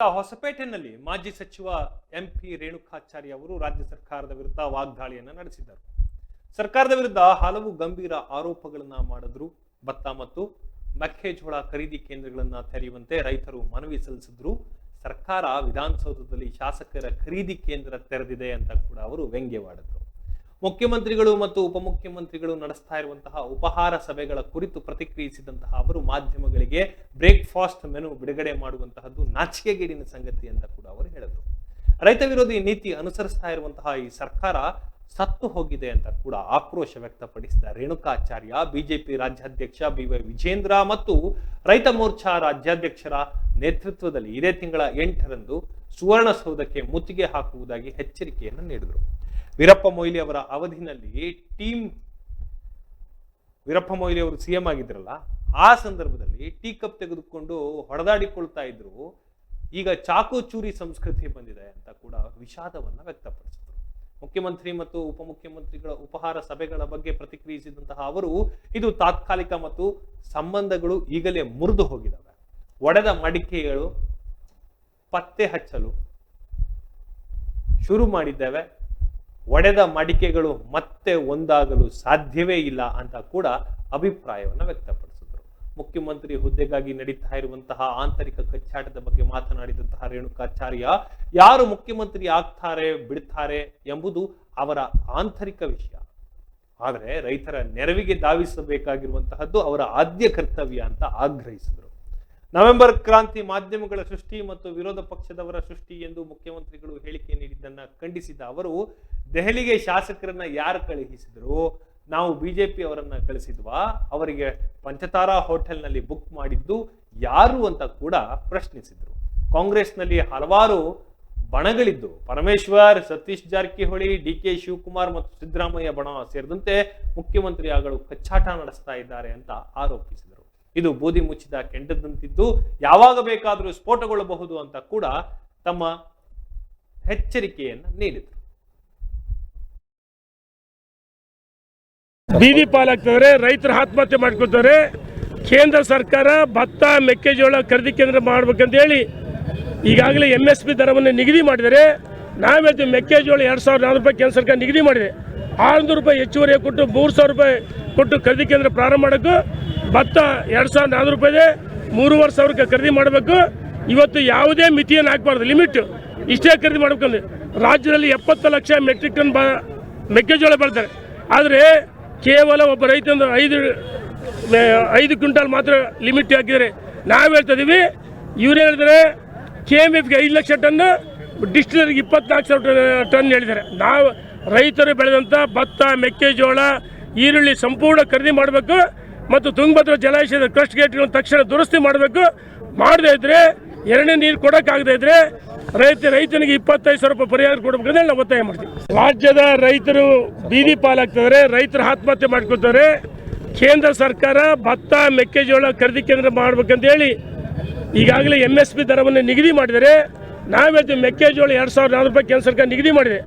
ಹೊಸಪೇಟೆನಲ್ಲಿ ಮಾಜಿ ಸಚಿವ ಎಂಪಿ ರೇಣುಕಾಚಾರ್ಯ ಅವರು ರಾಜ್ಯ ಸರ್ಕಾರದ ವಿರುದ್ಧ ವಾಗ್ದಾಳಿಯನ್ನು ನಡೆಸಿದರು ಸರ್ಕಾರದ ವಿರುದ್ಧ ಹಲವು ಗಂಭೀರ ಆರೋಪಗಳನ್ನ ಮಾಡಿದ್ರು. ಭತ್ತ ಮತ್ತು ಮೆಕ್ಕೆಜೋಳ ಖರೀದಿ ಕೇಂದ್ರಗಳನ್ನ ತೆರೆಯುವಂತೆ ರೈತರು ಮನವಿ ಸಲ್ಲಿಸಿದ್ರು. ಸರ್ಕಾರ ವಿಧಾನಸೌಧದಲ್ಲಿ ಶಾಸಕರ ಖರೀದಿ ಕೇಂದ್ರ ತೆರೆದಿದೆ ಅಂತ ಕೂಡ ಅವರು ವ್ಯಂಗ್ಯವಾಡಿದ್ರು. ಮುಖ್ಯಮಂತ್ರಿಗಳು ಮತ್ತು ಉಪಮುಖ್ಯಮಂತ್ರಿಗಳು ನಡೆಸ್ತಾ ಇರುವಂತಹ ಉಪಹಾರ ಸಭೆಗಳ ಕುರಿತು ಪ್ರತಿಕ್ರಿಯಿಸಿದಂತಹ ಅವರು ಮಾಧ್ಯಮಗಳಿಗೆ ಬ್ರೇಕ್ಫಾಸ್ಟ್ ಮೆನು ಬಿಡುಗಡೆ ಮಾಡುವಂತಹದ್ದು ನಾಚಿಕೆಗೇಡಿನ ಸಂಗತಿ ಅಂತ ಕೂಡ ಅವರು ಹೇಳಿದರು. ರೈತ ವಿರೋಧಿ ನೀತಿ ಅನುಸರಿಸ್ತಾ ಇರುವಂತಹ ಈ ಸರ್ಕಾರ ಸತ್ತು ಹೋಗಿದೆ ಅಂತ ಕೂಡ ಆಕ್ರೋಶ ವ್ಯಕ್ತಪಡಿಸಿದ ರೇಣುಕಾಚಾರ್ಯ, ಬಿಜೆಪಿ ರಾಜ್ಯಾಧ್ಯಕ್ಷ ಬಿ ವೈ ವಿಜೇಂದ್ರ ಮತ್ತು ರೈತ ಮೋರ್ಚಾ ರಾಜ್ಯಾಧ್ಯಕ್ಷರ ನೇತೃತ್ವದಲ್ಲಿ ಇದೇ ತಿಂಗಳ ಎಂಟರಂದು ಸುವರ್ಣಸೌಧಕ್ಕೆ ಮುತ್ತಿಗೆ ಹಾಕುವುದಾಗಿ ಎಚ್ಚರಿಕೆಯನ್ನು ನೀಡಿದರು. ವೀರಪ್ಪ ಮೊಯ್ಲಿ ಅವರ ಅವಧಿನಲ್ಲಿ ಟೀಮ್ ವೀರಪ್ಪ ಮೊಯ್ಲಿ ಅವರು ಸಿಎಂ ಆಗಿದ್ರಲ್ಲ, ಆ ಸಂದರ್ಭದಲ್ಲಿ ಟೀ ಕಪ್ ತೆಗೆದುಕೊಂಡು ಹೊಡೆದಾಡಿಕೊಳ್ತಾ ಇದ್ರು. ಈಗ ಚಾಕು ಚೂರಿ ಸಂಸ್ಕೃತಿ ಬಂದಿದೆ ಅಂತ ಕೂಡ ವಿಷಾದವನ್ನು ವ್ಯಕ್ತಪಡಿಸಿದರು. ಮುಖ್ಯಮಂತ್ರಿ ಮತ್ತು ಉಪಮುಖ್ಯಮಂತ್ರಿಗಳ ಉಪಹಾರ ಸಭೆಗಳ ಬಗ್ಗೆ ಪ್ರತಿಕ್ರಿಯಿಸಿದಂತಹ ಅವರು, ಇದು ತಾತ್ಕಾಲಿಕ ಮತ್ತು ಸಂಬಂಧಗಳು ಈಗಲೇ ಮುರಿದು ಹೋಗಿದ್ದಾವೆ. ಒಡೆದ ಮಡಿಕೆಗಳು ಪತ್ತೆ ಹಚ್ಚಲು ಶುರು ಮಾಡಿದ್ದೇವೆ. ಒಡೆದ ಮಡಿಕೆಗಳು ಮತ್ತೆ ಒಂದಾಗಲು ಸಾಧ್ಯವೇ ಇಲ್ಲ ಅಂತ ಕೂಡ ಅಭಿಪ್ರಾಯವನ್ನು ವ್ಯಕ್ತಪಡಿಸಿದರು. ಮುಖ್ಯಮಂತ್ರಿ ಹುದ್ದೆಗಾಗಿ ನಡೀತಾ ಇರುವಂತಹ ಆಂತರಿಕ ಕಚ್ಚಾಟದ ಬಗ್ಗೆ ಮಾತನಾಡಿದಂತಹ ರೇಣುಕಾಚಾರ್ಯ, ಯಾರು ಮುಖ್ಯಮಂತ್ರಿ ಆಗ್ತಾರೆ, ಬಿಡ್ತಾರೆ ಎಂಬುದು ಅವರ ಆಂತರಿಕ ವಿಷಯ. ಆದರೆ ರೈತರ ನೆರವಿಗೆ ಧಾವಿಸಬೇಕಾಗಿರುವಂತಹದ್ದು ಅವರ ಆದ್ಯ ಕರ್ತವ್ಯ ಅಂತ ಆಗ್ರಹಿಸಿದರು. ನವೆಂಬರ್ ಕ್ರಾಂತಿ ಮಾಧ್ಯಮಗಳ ಸೃಷ್ಟಿ ಮತ್ತು ವಿರೋಧ ಪಕ್ಷದವರ ಸೃಷ್ಟಿ ಎಂದು ಮುಖ್ಯಮಂತ್ರಿಗಳು ಹೇಳಿಕೆ ನೀಡಿದ್ದನ್ನು ಖಂಡಿಸಿದ ಅವರು, ದೆಹಲಿಗೆ ಶಾಸಕರನ್ನ ಯಾರು ಕಳುಹಿಸಿದ್ರು? ನಾವು ಬಿಜೆಪಿ ಅವರನ್ನ ಕಳಿಸಿದ್ವಾ? ಅವರಿಗೆ ಪಂಚತಾರಾ ಹೋಟೆಲ್ನಲ್ಲಿ ಬುಕ್ ಮಾಡಿದ್ದು ಯಾರು ಅಂತ ಕೂಡ ಪ್ರಶ್ನಿಸಿದ್ರು. ಕಾಂಗ್ರೆಸ್ನಲ್ಲಿ ಹಲವಾರು ಬಣಗಳಿದ್ದು, ಪರಮೇಶ್ವರ್, ಸತೀಶ್ ಜಾರಕಿಹೊಳಿ, ಡಿ ಕೆ ಶಿವಕುಮಾರ್ ಮತ್ತು ಸಿದ್ದರಾಮಯ್ಯ ಬಣ ಸೇರಿದಂತೆ ಮುಖ್ಯಮಂತ್ರಿ ಆಗಲು ಕಚ್ಚಾಟ ನಡೆಸ್ತಾ ಇದ್ದಾರೆ ಅಂತ ಆರೋಪಿಸಿದರು. ಇದು ಬೂದಿ ಮುಚ್ಚಿದ ಕೆಂಡದಂತಿದ್ದು ಯಾವಾಗ ಬೇಕಾದರೂ ಸ್ಫೋಟಗೊಳ್ಳಬಹುದು ಅಂತ ಕೂಡ ತಮ್ಮ ಎಚ್ಚರಿಕೆಯನ್ನು ನೀಡಿದರು. ಬೀದಿ ಪಾಲಾಗ್ತಿದ್ದಾರೆ ರೈತರು ಆತ್ಮಹತ್ಯೆ ಮಾಡ್ಕೊತಾರೆ. ಕೇಂದ್ರ ಸರ್ಕಾರ ಭತ್ತ, ಮೆಕ್ಕೆಜೋಳ ಖರೀದಿ ಕೇಂದ್ರ ಮಾಡ್ಬೇಕಂತ ಹೇಳಿ ಈಗಾಗಲೇ ಎಂ ಎಸ್ ಪಿ ದರವನ್ನು ನಿಗದಿ ಮಾಡಿದರೆ, ನಾವು ಹೇಳ್ತೀವಿ ಮೆಕ್ಕೆಜೋಳ ಎರಡು ಸಾವಿರದ ನಾನ್ನೂರು ರೂಪಾಯಿ ಕೇಂದ್ರ ಸರ್ಕಾರ ನಿಗದಿ ಮಾಡಿದೆ. ಆರುನೂರು ರೂಪಾಯಿ ಹೆಚ್ಚುವರಿ ಕೊಟ್ಟು ಮೂರು ಸಾವಿರ ರೂಪಾಯಿ ಕೊಟ್ಟು ಖರೀದಿ ಕೇಂದ್ರ ಪ್ರಾರಂಭ ಮಾಡೋಕ್ಕೂ ಭತ್ತ ಎರಡು ಸಾವಿರದ ನಾನ್ನೂರು ರೂಪಾಯಿದೆ ಮೂರುವರೆ ಸಾವಿರಕ್ಕೆ ಖರೀದಿ ಮಾಡಬೇಕು. ಇವತ್ತು ಯಾವುದೇ ಮಿತಿಯನ್ನು ಹಾಕಬಾರ್ದು. ಲಿಮಿಟ್ ಇಷ್ಟೇ ಖರೀದಿ ಮಾಡ್ಬೇಕಂದ್ರೆ ರಾಜ್ಯದಲ್ಲಿ ಎಪ್ಪತ್ತು ಲಕ್ಷ ಮೆಟ್ರಿಕ್ ಟನ್ ಬ ಮೆಕ್ಕೆಜೋಳ ಬೆಳ್ತಾರೆ ಆದರೆ ಕೇವಲ ಒಬ್ಬ ರೈತಂದು ಐದು ಐದು ಕ್ವಿಂಟಲ್ ಮಾತ್ರ ಲಿಮಿಟ್ ಹಾಕಿದರೆ ನಾವು ಹೇಳ್ತಾ ಇದ್ದೀವಿ ಇವ್ರು ಹೇಳಿದರೆ ಕೆ ಎಂ ಎಫ್ಗೆ ಐದು ಲಕ್ಷ ಟನ್ ಡಿಸ್ಟಿಲರಿಗೆ ಇಪ್ಪತ್ನಾಲ್ಕು ಸಾವಿರ ಟನ್- ಟನ್ ಹೇಳಿದ್ದಾರೆ. ನಾವು ರೈತರು ಬೆಳೆದಂಥ ಭತ್ತ, ಮೆಕ್ಕೆಜೋಳ, ಈರುಳ್ಳಿ ಸಂಪೂರ್ಣ ಖರೀದಿ ಮಾಡಬೇಕು. ಮತ್ತು ತುಂಗಭದ್ರಾ ಜಲಾಶಯದ ಕ್ರಸ್ಟ್ ಗೇಟ್ಗಳನ್ನು ತಕ್ಷಣ ದುರಸ್ತಿ ಮಾಡಬೇಕು. ಮಾಡದೇ ಇದ್ರೆ ಎರಡನೇ ನೀರು ಕೊಡೋಕ್ಕಾಗದೇ ಇದ್ರೆ ರೈತ, ರೈತನಿಗೆ ಇಪ್ಪತ್ತೈದು ಸಾವಿರ ರೂಪಾಯಿ ಪರಿಹಾರ ಕೊಡಬೇಕಂದ್ರೆ ನಾವು ಒತ್ತಾಯ ಮಾಡ್ತೀವಿ. ರಾಜ್ಯದ ರೈತರು ಬೀದಿ ಪಾಲಾಗ್ತಿದ್ದಾರೆ, ರೈತರು ಆತ್ಮಹತ್ಯೆ ಮಾಡ್ಕೊತಾರೆ ಕೇಂದ್ರ ಸರ್ಕಾರ ಭತ್ತ, ಮೆಕ್ಕೆಜೋಳ ಖರೀದಿ ಕೇಂದ್ರ ಮಾಡ್ಬೇಕಂತ ಹೇಳಿ ಈಗಾಗಲೇ ಎಂ ಎಸ್ ಪಿ ದರವನ್ನು ನಿಗದಿ ಮಾಡಿದರೆ ನಾವೇ ಮೆಕ್ಕೆಜೋಳ ಎರಡು ಸಾವಿರದ ನಾಲ್ಕು ರೂಪಾಯಿ ಕೇಂದ್ರ ಸರ್ಕಾರ ನಿಗದಿ ಮಾಡಿದೆ.